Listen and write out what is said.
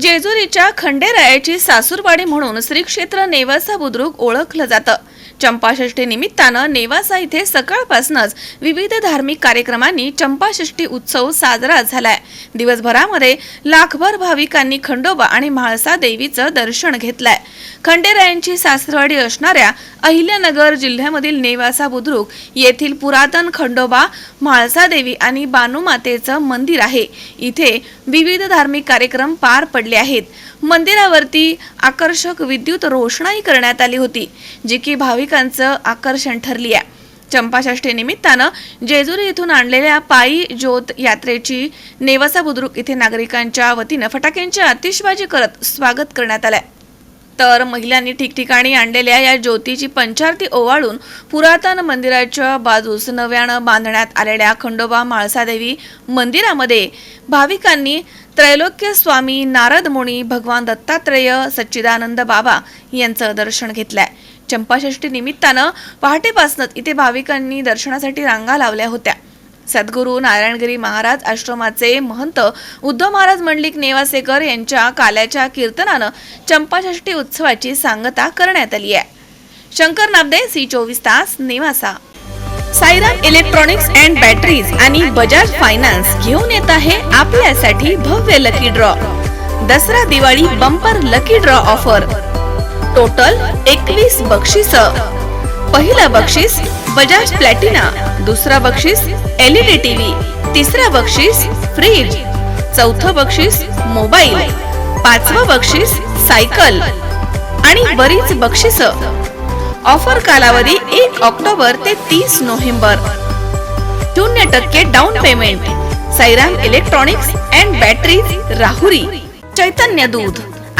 जेजुरीच्या खंडेरायाची सासूरवाडी म्हणून श्री क्षेत्र नेवासा बुद्रुक ओळखलं जातं. चंपाषष्ठी निमित्तानं नेवासा इथे सकाळपासूनच विविध धार्मिक कार्यक्रमांनी चंपाषष्ठी उत्सव साजरा झालाय. दिवसभरामध्ये लाखभर भाविकांनी खंडोबा आणि म्हाळसा देवीचं दर्शन घेतलंय. खंडेरायांची सासरवाडी असणाऱ्या अहिल्यानगर जिल्ह्यामधील नेवासा बुद्रुक येथील पुरातन खंडोबा म्हाळसा देवी आणि बानुमातेचं मंदिर आहे. इथे विविध धार्मिक कार्यक्रम पार पडले आहेत. मंदिरावरती आकर्षक विद्युत रोषणाई करण्यात आली होती जी की भाविक भाविकांचं आकर्षण ठरली आहे चंपाषष्ठी निमित्तानं जेजुरी इथून आणलेल्या पायी ज्योत यात्रेची नेवासा बुद्रुक इथे नागरिकांच्या वतीनं फटाक्यांची आतिषबाजी करत स्वागत करण्यात आलंय. तर महिलांनी ठिकठिकाणी आणलेल्या या ज्योतीची पंचारती ओवाळून पुरातन मंदिराच्या बाजूस नव्यानं बांधण्यात आलेल्या खंडोबा म्हाळसादेवी मंदिरामध्ये भाविकांनी त्रैलोक्य स्वामी नारद मुनी भगवान दत्तात्रेय सच्चिदानंद बाबा यांचं दर्शन घेतलंय. चंपाषष्ठी निमित्तानं पहाटेपासूनच इथे भाविकांनी दर्शनासाठी रांगा लावल्या होत्या. सद्गुरू नारायणगिरी महाराज आश्रमाचे महंत उद्धव महाराज मंडलिक नेवासेकर यांच्या काल्याच्या कीर्तनानं चंपाषष्ठी उत्सवाची सांगता करण्यात आली आहे. शंकर नाबदे सी चोवीस तास Newasa. Sairam electronics and batteries आणि बजाज फायनान्स घेऊन येत आहे आपल्यासाठी भव्य lucky draw. Dasara Diwali bumper lucky draw offer. Total एकवीस बक्षिस. पहिलं बक्षीस बजाज प्लॅटिना दुसरा बक्षीस एलईडी टीव्ही तिसरा बक्षीस फ्रीज चौथं बक्षीस मोबाईल पाचवं बक्षीस सायकल आणि बरीच बक्षिस. ऑफर कालावधी एक ऑक्टोबर ते तीस नोव्हेंबर. शून्य टक्के down payment. Sairam electronics and batteries Rahuri. Chaitanya दूध.